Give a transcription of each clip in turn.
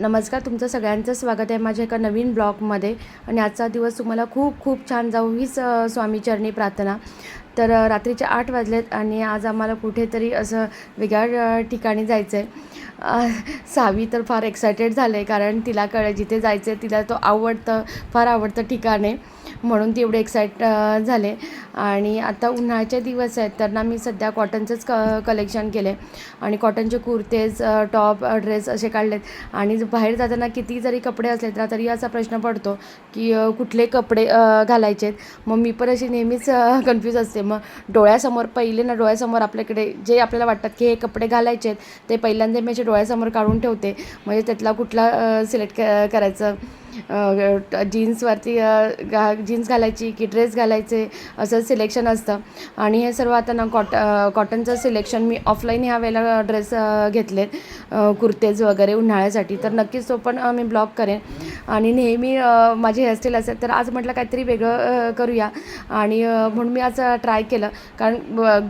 नमस्कार तुमचं सगळ्यांचं स्वागत आहे माझ्या एका नवीन ब्लॉगमध्ये. आणि आजचा दिवस तुम्हाला खूप खूप छान जाऊ हीच स्वामीचरणी प्रार्थना. तर रात्रीचे आठ वाजलेत आणि आज आम्हाला कुठेतरी असं वेगळ्या ठिकाणी जायचं आहे सावी तर फार एक्सायटेड झाले कारण तिला कळ जिथे जायचं आहे तिला तो आवडतं फार आवडतं ठिकाण आहे. म्हणून ती एवढे एक्साइट झाले. आणि आता उन्हाळ्याचे दिवस आहेत तर ना मी सध्या कॉटनचंच क कलेक्शन केले. आणि कॉटनचे कुर्तेज टॉप ड्रेस असे काढलेत. आणि बाहेर जाताना किती जरी कपडे असले तर तरी असा प्रश्न पडतो की कुठले कपडे अ, घालायचे मग मी पण अशी नेहमीच कन्फ्यूज असते. मग डोळ्यासमोर पहिले ना डोळ्यासमोर आपल्याकडे जे आपल्याला वाटतात की हे कपडे घालायचे आहेत ते पहिल्यांदा मी असे डोळ्यासमोर काढून ठेवते. म्हणजे त्यातला कुठला सिलेक्ट करायचं. जीन्सवरती गा जीन्स घालायची की ड्रेस घालायचे असं सिलेक्शन असतं. आणि हे सर्व आता ना कॉट कॉटनचं सिलेक्शन मी ऑफलाईन ह्या वेळेला ड्रेस घेतलेत. कुर्तेज वगैरे उन्हाळ्यासाठी. तर नक्कीच तो पण मी ब्लॉग करेन. आणि नेहमी माझी हेअरस्टाईल असेल तर आज म्हटलं काहीतरी वेगळं करूया. आणि म्हणून मी आज ट्राय केलं. कारण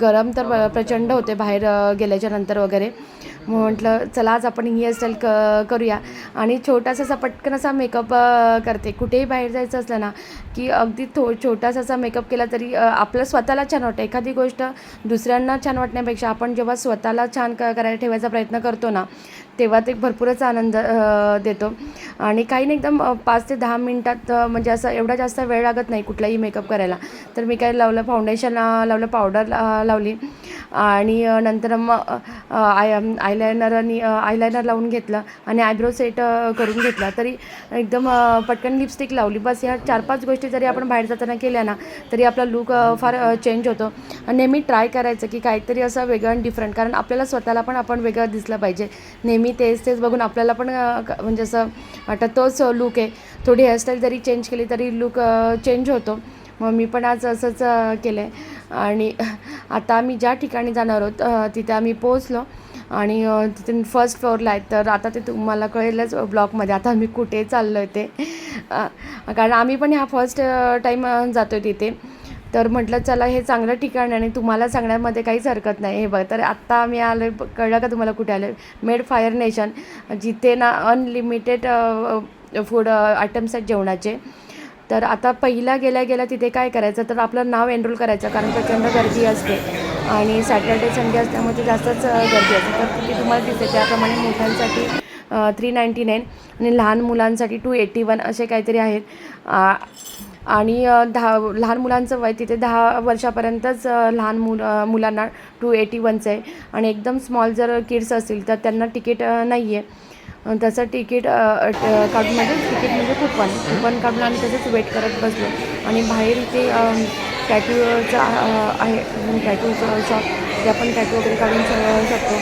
गरम तर प्रचंड होते बाहेर गेल्याच्यानंतर वगैरे. म्हटलं चला आज आपण ही हेअरस्टाईल क करूया. आणि छोटासा असा पटकन असा मेकअप करते. कुठेही बाहेर जायचं असलं ना की अगदी थो छोटासा असा मेकअप केला तरी आपलं स्वतःला छान वाटतं. एखादी गोष्ट दुसऱ्यांना छान वाटण्यापेक्षा आपण जेव्हा स्वतःला छान क करायला ठेवायचा प्रयत्न करतो ना तेव्हा ते भरपूरच आनंद देतो. आणि काही नाही एकदम पाच ते दहा मिनटात म्हणजे असं एवढा जास्त वेळ लागत नाही कुठलाही मेकअप करायला. तर मी काय लावलं फाउंडेशन लावलं पावडर लावली. आणि नंतर मग आय आयलायनर आणि आयलायनर लावून घेतलं आणि आयब्रो सेट करून घेतला. तरी एकदम पटकन लिपस्टिक लावली. बस ह्या चार पाच गोष्टी जरी आपण बाहेर जाताना केल्या ना तरी आपला लूक फार चेंज होतो. आणि नेहमी ट्राय करायचं की काहीतरी असं वेगळं आणि डिफरंट कारण आपल्याला स्वतःला पण आपण वेगळं दिसलं पाहिजे. नेहमी तेच तेच बघून आपल्याला पण म्हणजे असं वाटतं तोच लूक आहे. थोडी हेअरस्टाईल जरी चेंज केली तरी लूक चेंज होतो. मग मी पण आज असंच केलं आहे आणि आता आम्ही ज्या ठिकाणी जाणार आहोत तिथे आम्ही पोहोचलो. आणि तिथे फर्स्ट फ्लोअरला आहे तर आता ते तुम्हाला कळेलच ब्लॉकमध्ये आता आम्ही कुठे चाललो आहे ते कारण आम्ही पण ह्या फर्स्ट टाईम जातो आहे तिथे. तर म्हटलं चला हे चांगलं ठिकाण आहे आणि तुम्हाला सांगण्यामध्ये काहीच हरकत नाही. हे बघ तर आत्ता आम्ही आलो कळलं का तुम्हाला कुठे आलो? मेड फायर नेशन जिथे ना अनलिमिटेड फूड आयटम्स आहेत जेवणाचे. तर आता पहिला गेल्या गेल्या तिथे काय करायचं? तर आपलं नाव एनरोल करायचं कारण प्रचंड गर्दी असते. आणि सॅटर्डे संडे असल्यामुळे ते जास्तच गर्दी असते. तर तिथे तुम्हाला दिसते त्याप्रमाणे मोठ्यांसाठी थ्री नाईंटी नाईन आणि लहान मुलांसाठी टू एटी वन असे काहीतरी आहेत. आणि दहा लहान मुलांचं वय तिथे दहा वर्षापर्यंतच लहान मुल मुलांना टू एटी वनचं आहे. आणि एकदम स्मॉल जर किड्स असतील तर त्यांना तिकीट नाही आहे त्याचं तिकीट काढून म्हणजे तिकीट म्हणजे कुपन कुपन काढून आम्ही तसंच वेट करत बसलो. आणि बाहेर इथे टॅटूचं आहे. टॅटूचं शॉप ते आपण टॅटू वगैरे काढून शकतो.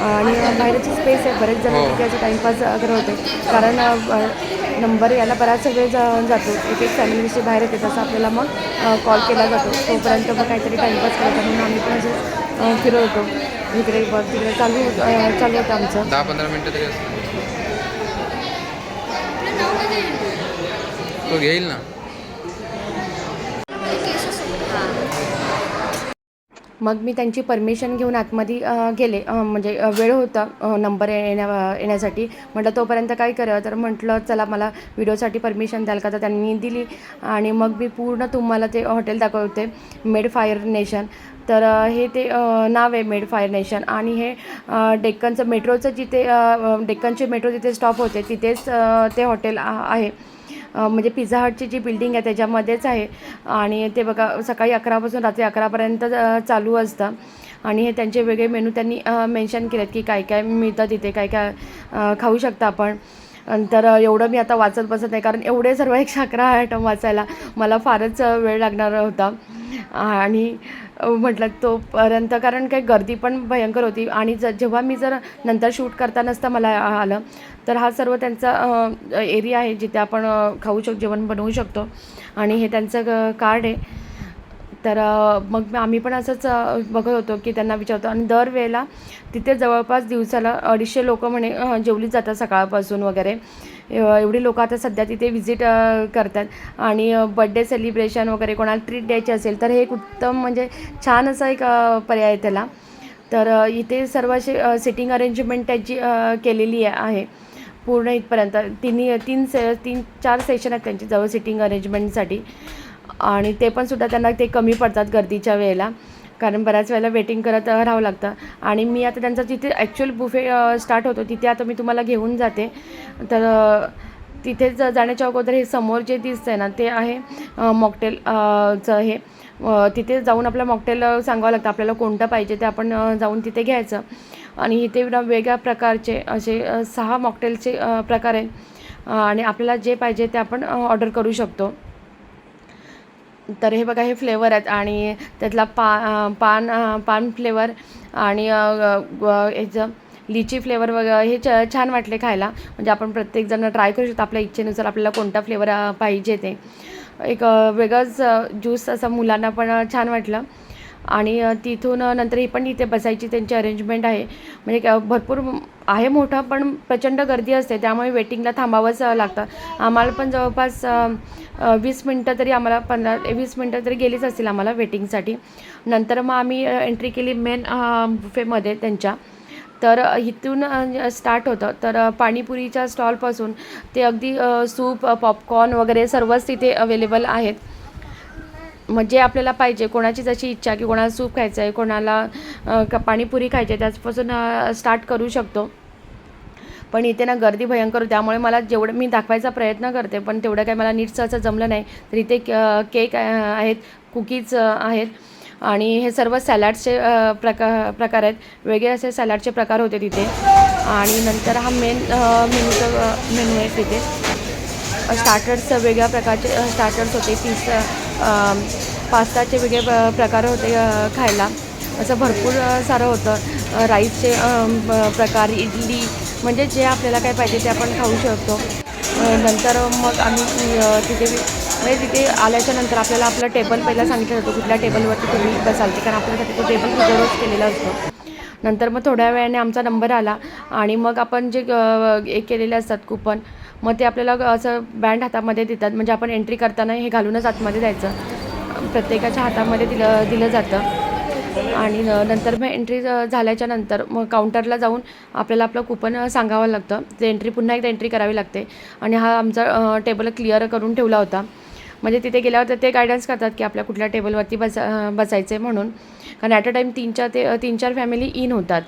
आणि बाहेरची स्पेस आहे. बरेच जण तिथे असं टाईमपास करत होते. कारण नंबर यायला बराच वेळ जा जातो. एक एक फॅमिलीशी बाहेर येते तसं आपल्याला मग कॉल केला जातो. तोपर्यंत मग काहीतरी टाईमपास करायचा म्हणून आम्ही पण असं अ, फिरत होतो. इकडे बघ तिकडे चालू होतं चालू होतं आमचं. दहा पंधरा मिनटं तरी असतं तो घेईल ना? मग मी त्यांची परमिशन घेऊन आतमध्ये गेले. म्हणजे वेळ होता नंबर येण्या येण्यासाठी. म्हटलं तोपर्यंत काय करावं तर म्हटलं चला मला व्हिडिओसाठी परमिशन द्याल का? तर त्यांनी दिली. आणि मग मी पूर्ण तुम्हाला ते हॉटेल दाखवते. मेड फायर नेशन तर हे ते नाव आहे मेड फायर नेशन आणि हे डेक्कनचं मेट्रोचं जिथे डेक्कनचे मेट्रो जिथे स्टॉप होते तिथेच ते हॉटेल आहे. म्हणजे पिझ्झा हटची जी बिल्डिंग आहे त्याच्यामध्येच आहे. आणि ते बघा सकाळी अकरापासून रात्री अकरापर्यंत चालू असतं. आणि हे त्यांचे वेगळे मेनू त्यांनी मेन्शन केलेत की काय काय मिळतं तिथे काय काय खाऊ शकता आपण. नंतर एवढं मी आता वाचत बसत नाही कारण एवढे सर्व एकशे अकरा आयटम वाचायला मला फारच वेळ लागणार होता. आणि म्हटलं तोपर्यंत कारण काही गर्दी पण भयंकर होती. आणि ज जेव्हा मी जर नंतर शूट करता नसता मला आलं तर हा सर्व त्यांचा एरिया आहे जिथे आपण खाऊ शक जेवण बनवू शकतो. आणि हे त्यांचं कार्ड आहे. तर मग आम्ही पण असंच बघत होतो की त्यांना विचारतो. आणि दरवेळेला तिथे जवळपास दिवसाला अडीचशे लोक म्हणे जेवली जातात सकाळपासून वगैरे. एवढी लोकं आता सध्या तिथे व्हिजिट करतात. आणि बड्डे सेलिब्रेशन वगैरे कोणाला ट्रीट द्यायची असेल तर हे एक उत्तम म्हणजे छान असा एक पर्याय आहे त्याला. तर इथे सर्व असे सिटिंग अरेंजमेंट त्याची केलेली आहे. पूर्ण इथपर्यंत. तिन्ही तीन से तीन चार सेशन आहेत त्यांची जवळ सिटिंग अरेंजमेंटसाठी. आणि ते पण सुद्धा त्यांना ते कमी पडतात गर्दीच्या वेळेला. कारण बऱ्याच वेळेला वेटिंग करत राहावं लागतं. आणि मी आता त्यांचा जिथे ॲक्च्युअल बुफे स्टार्ट होतो तिथे आता मी तुम्हाला घेऊन जाते. तर तिथे ज जाण्याच्या अगोदर हे समोर जे दिसतं आहे ना ते आहे मॉकटेल चं हे. तिथे जाऊन आपलं मॉकटेल सांगावं लागतं आपल्याला कोणतं पाहिजे ते आपण जाऊन तिथे घ्यायचं. आणि इथे वेगळ्या प्रकारचे असे सहा मॉकटेलचे प्रकार आहेत. आणि आपल्याला जे पाहिजे ते आपण ऑर्डर करू शकतो. तर हे बघा हे फ्लेवर आहेत आणि त्यातला पा पान पान फ्लेवर आणि ह्याचं लिची फ्लेवर वगैरे हे छ छान वाटले खायला. म्हणजे आपण प्रत्येकजण ट्राय करू शकतो आपल्या इच्छेनुसार आपल्याला कोणता फ्लेवर पाहिजे ते. एक वेगळंच ज्यूस असं मुलांना पण छान वाटलं. आणि तिथून नंतर ही पण इथे बसायची त्यांची अरेंजमेंट आहे. म्हणजे भरपूर आहे मोठं पण प्रचंड गर्दी असते. त्यामुळे वेटिंगला थांबावंच लागतं. आम्हाला पण जवळपास वीस मिनटं तरी आम्हाला पंधरा वीस मिनटं तरी गेलीच असतील आम्हाला वेटिंगसाठी नंतर मग आम्ही एंट्री केली मेन बुफेमध्ये त्यांच्या. तर इथून स्टार्ट होतं. तर पाणीपुरीच्या स्टॉलपासून ते अगदी सूप पॉपकॉर्न वगैरे सर्वच तिथे अवेलेबल आहेत. मग जे आपल्याला पाहिजे कोणाची जशी इच्छा की कोणाला सूप खायचं आहे कोणाला क- पाणीपुरी खायची आहे त्याचपासून स्टार्ट करू शकतो. पण इथे ना गर्दी भयंकर होती त्यामुळे मला जेवढं मी दाखवायचा प्रयत्न करते पण तेवढं काही मला नीट सहजं जमलं नाही. तर इथे क- केक आहेत कुकीज आहेत. आणि हे सर्व सॅलॅडचे प्रकार प्रकार आहेत. वेगळे असे सॅलॅडचे प्रकार होते तिथे. आणि नंतर हा मेन मेनूचं मेनू आहे तिथे. स्टार्टर्स वेगळ्या प्रकारचे स्टार्टर्स होते पिझ्झा पास्ताचे वेगळे प्रकार होते खायला. असं भरपूर सारं होतं. राईसचे ब- प्रकार इडली म्हणजे जे आपल्याला काय पाहिजे ते आपण खाऊ शकतो. नंतर मग आम्ही तिथे म्हणजे तिथे आल्याच्यानंतर आपल्याला आपलं टेबल पहिला सांगितलं जातो कुठल्या टेबलवरती तुम्ही बसाल ते कारण आपल्यासाठी तो टेबल रिझर्वच केलेला असतो. नंतर मग थोड्या वेळाने आमचा नंबर आला आणि मग आपण जे एक हे केलेले असतात कुपन मग ते आपल्याला असं बँड हातामध्ये देतात. म्हणजे आपण एंट्री करताना हे घालूनच आतमध्ये जायचं प्रत्येकाच्या हातामध्ये दिलं दिलं जातं. आणि नंतर मग एंट्री झाल्याच्यानंतर मग काउंटरला जाऊन आपल्याला आपलं कुपन सांगावं लागतं. ते एंट्री पुन्हा एकदा एंट्री करावी लागते. आणि हा आमचा टेबल क्लिअर करून ठेवला होता. म्हणजे तिथे गेल्यावर तर ते गायडन्स करतात की आपल्या कुठल्या टेबलवरती बसा बसायचं आहे म्हणून. कारण ॲट अ टाईम तीन चार ते तीन चार फॅमिली इन होतात.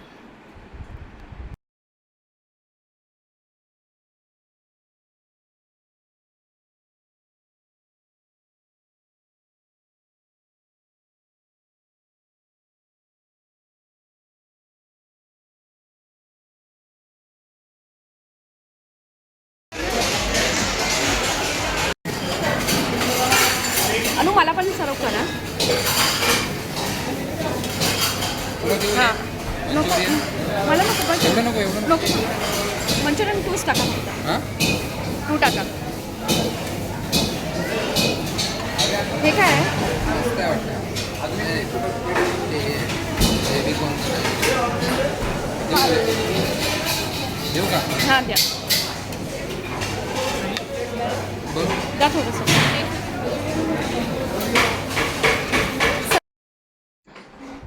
अनु मला पण सर्व करा हां. नको. मला नको एवढं नको नको. मंचुरियन टूच टाका फक्त. हां? टू टाका. हे काय? देऊ का? हां द्या. द्या थोडंसं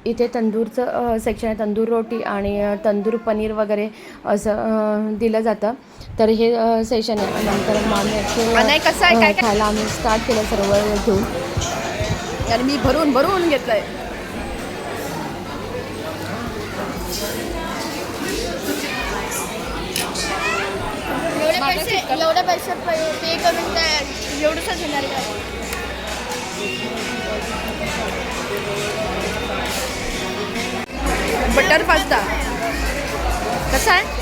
इथे तंदूरचं सेक्शन आहे. तंदूर रोटी आणि तंदूर पनीर वगैरे असं दिलं जातं. तर हे सेशन आहे. नंतर आहे, खायला आम्ही स्टार्ट केलं सर्व घेऊन आणि मी भरून भरून घेतलंय. एवढे मागं पैसे चिकन. एवढे पैसे पे करून काय एवढंच घेणार का? Butter pasta. कसा आहे?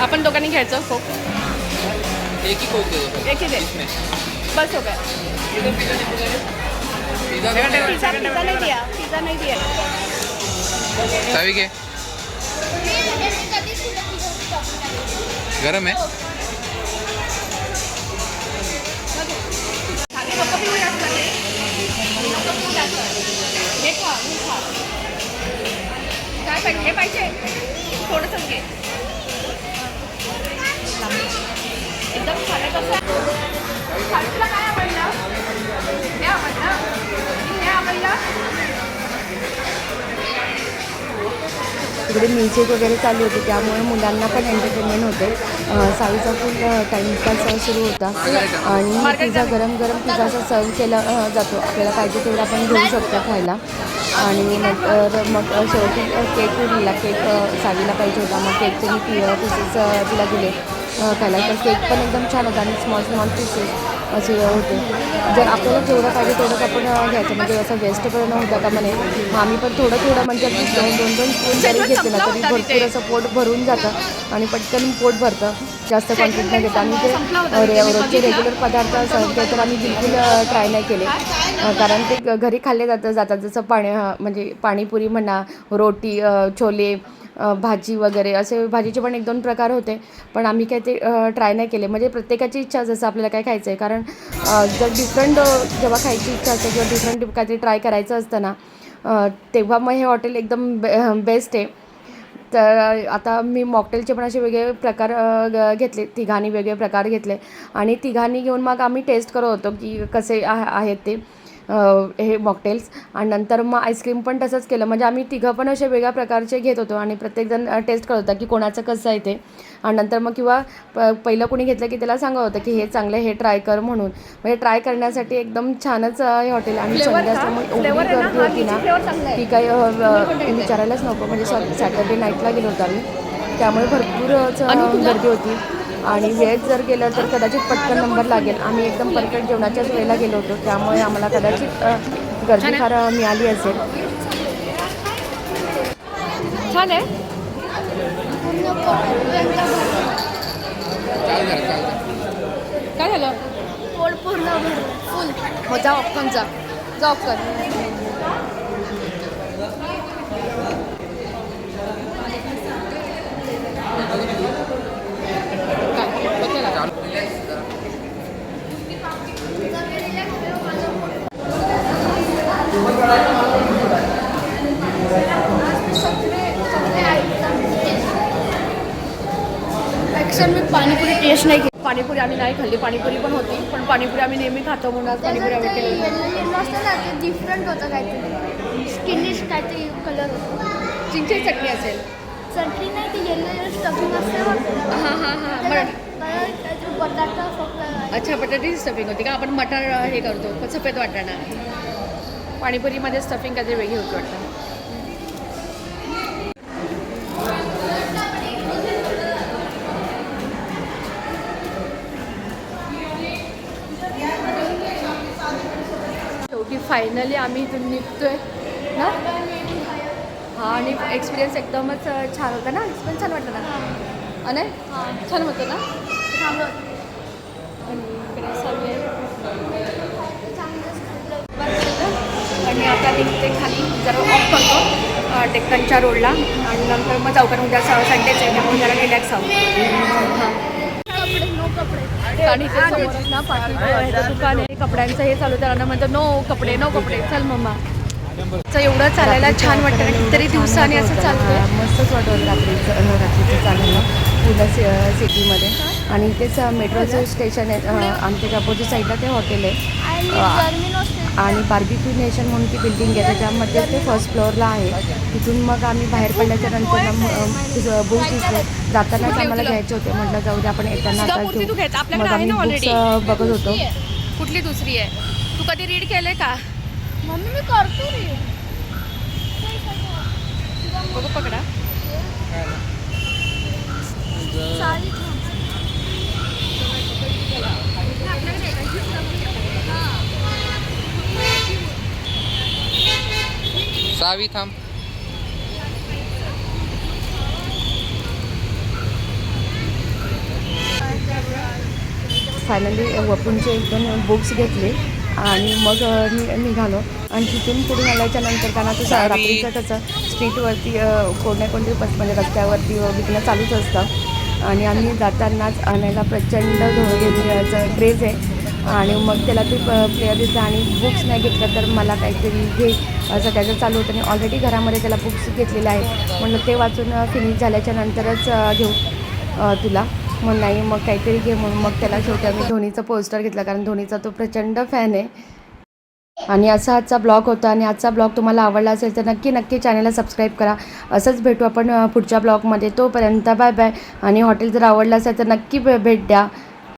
आपण दोघांनी घ्यायचं हो. एक ही कोक दे दो एक ही दे. इसमें बस हो गया। पिझ्झा नहीं दिया पिझ्झा नहीं दिया। चावी घे गरम. हे. काय पाहिजे हे पाहिजे। थोडंसंच घे एकदम खाण्याचं खाली इकडे म्युझिक वगैरे चालू होते त्यामुळे मुलांना पण एंटरटेनमेंट होते. अं, साईचा फुल टाईमपास सुरू होता. आणि पिझ्झा गरम गरम पिझ्झा असा सर्व केला जातो. आपल्याला पाहिजे तेवढा आपण घेऊ शकतो खायला. आणि नंतर मग शेवटी केक उरला केक साडीला पाहिजे होता. मग केकचे मी पी पीसेस तिला दिले खायला. तर केक पण एकदम छान होता आणि स्मॉल स्मॉल पीसेस असे होते. जर आपल्याला जेवढं पाहिजे तेवढंच आपण घ्यायचं. म्हणजे असं वेस्ट पण न होता का म्हणे. आम्ही पण थोडं थोडं म्हणजे अगदी दोन दोन दोन स्पून जरी घेतलं ना तरी भरपूर असं पोट भरून जातं आणि पटकन पोट भरतं. जास्त क्वांटिटी नाही घेतं आणि ते रे- रोजचे रेग्युलर पदार्थ असं ते तर आम्ही बिलकुल ट्राय नाही केले. कारण ते घरी खाल्ले जातं जातात. जसं पाणी म्हणजे पाणीपुरी म्हणा रोटी छोले भाजी वगैरे असे भाजीचे पण एक दोन प्रकार होते. पण आम्ही काय ते ट्राय नाही केले. म्हणजे प्रत्येकाची इच्छा जसं आपल्याला काय खायचं आहे कारण जर डिफरंट जेव्हा खायची इच्छा असते किंवा डिफरंट काहीतरी ट्राय करायचं असतं ना तेव्हा मग हे हॉटेल एकदम बे बेस्ट आहे. तर आता मी मॉकटेलचे पण असे वेगळे प्रकार ग- घेतले. तिघांनी वेगळे प्रकार घेतले. आणि तिघांनी घेऊन मग आम्ही टेस्ट करत होतो की कसे आहेत ते. हे मॉकटेल्स आणि नंतर मग आईस्क्रीम पण तसंच केलं. म्हणजे आम्ही तिघं पण असे वेगळ्या प्रकारचे घेत होतो आणि प्रत्येकजण टेस्ट करत होता की कोणाचं कसं आहे ते. आणि नंतर मग किंवा प पहिलं कोणी घेतलं की त्याला सांगत होतं की हे चांगलं हे ट्राय कर म्हणून. म्हणजे ट्राय करण्यासाठी एकदम छानच हे हॉटेल आणि संडे? असल्यामुळे एवढी? गर्दी हा, होती ना. की काही विचारायलाच नको. म्हणजे सॅटर्डे नाईटला गेलो होतो आम्ही. त्यामुळे भरपूर गर्दी होती. आणि वेळेत जर गेलं तर कदाचित पटकन नंबर लागेल. आम्ही एकदम परफेक्ट जेवणाच्याच वेळेला गेलो होतो त्यामुळे आम्हाला कदाचित गर्दी फार मिळाली असेल. छान आहे. काय झालं? पोट पूर्ण फुल हो जा ऑप्शन जा. जा ऑप्शन मी पाणीपुरी टेस्ट नाही केली. पाणीपुरी आम्ही नाही खाल्ली. पाणीपुरी पण होती पण पाणीपुरी आम्ही नेहमी खातो म्हणून आज पाणीपुरी आम्ही केली डिफरंट होतं काहीतरी. स्किनिश काहीतरी कलर होतं चिंचेची चटणी असेल. चटणी नाही ते येल्लो येल्लो स्टफिंग असते. हां हां हां बटाटा अच्छा बटाट्याची स्टफिंग होती का? आपण मटर हे करतो सफेद वाटाणा. पाणीपुरीमध्ये स्टफिंग काहीतरी वेगळी होती वाटतं? शेवटी फायनली आम्ही इथून निघतोय. ना हा आणि एक्सपिरियन्स एकदमच छान होता ना? एक्सपिरियन्स छान वाटलं ना? अने छान होतं ना थांबत आणि इकडे सर्व आणि आता निघते खाली जरा ऑफ करतो डेक्कनच्या रोडला. आणि नंतर मग जाऊ कारण उद्या संडेच आहे त्यामुळे जरा रिलॅक्स आहोत. नो कपडे आणि इथे समोरच ना पाठीचं दुकान आहे. कपड्यांचं हे चालू त्याला म्हणतो नो कपडे नो कपडे. चल मम्मा. एवढं चालायला छान वाटतं कितीतरी दिवसांनी असं चालतंय. मस्तच वाटतं रात्रीचं रात्रीचं चालायला. पुणे सि सिटीमध्ये. आणि अ, मेट्रोचं स्टेशन आहे आमच्या अपोजिट साईडला ते हॉटेल आहे. आणि बार्बिक्यू नेशन म्हणून ती बिल्डिंग आहे. त्याच्यामध्ये ते फर्स्ट फ्लोअरला आहे. तिथून मग आम्ही बाहेर पडल्याच्या नंतर बुक्स दिसले जातानाच आम्हाला घ्यायचे होते. म्हटलं जाऊ दे आपण येताना आता? आपल्याकडे मग आहे आम्ही ना बुक्स. बघत होतो. कुठली दुसरी आहे? तू कधी रीड केलंय का? मम्मी मी करतो बघू पकडा. साडी सावी थांब. फायनली वपूंचे एक दोन बुक्स घेतले आणि मग निघालो आणि तिथून पुढे आल्याच्यानंतर आता सा- रात्रीचं कसं स्ट्रीटवरती अ, कोण ना कोणती बस म्हणजे रस्त्यावरती विकणं चालूच असतं. आणि आम्ही जातानाच आणायला प्रचंड धोळगेचं क्रेज आहे. आणि मग त्याला ते प्लेअर दिसला आणि बुक्स नाही घेतलं तर मला काहीतरी घे. असं त्याचं चालू होतं आणि ऑलरेडी घरामध्ये त्याला बुक्स घेतलेले आहेत. म्हणलं ते वाचून फिनिश झाल्याच्या नंतरच घेऊ तुला. मग नाही मग काहीतरी घे म्हणून मग त्याला शेवटी आम्ही धोनीचा पोस्टर घेतला कारण धोनीचा तो प्रचंड फॅन आहे. आणि असा आजचा ब्लॉग होता आणि आजचा ब्लॉग तुम्हाला आवडला असेल तर नक्की नक्की चॅनलला सबस्क्राईब करा. असंच भेटू आपण पुढच्या ब्लॉगमध्ये तोपर्यंत बाय बाय आणि हॉटेल जर आवडलं असेल तर नक्की भेट द्या.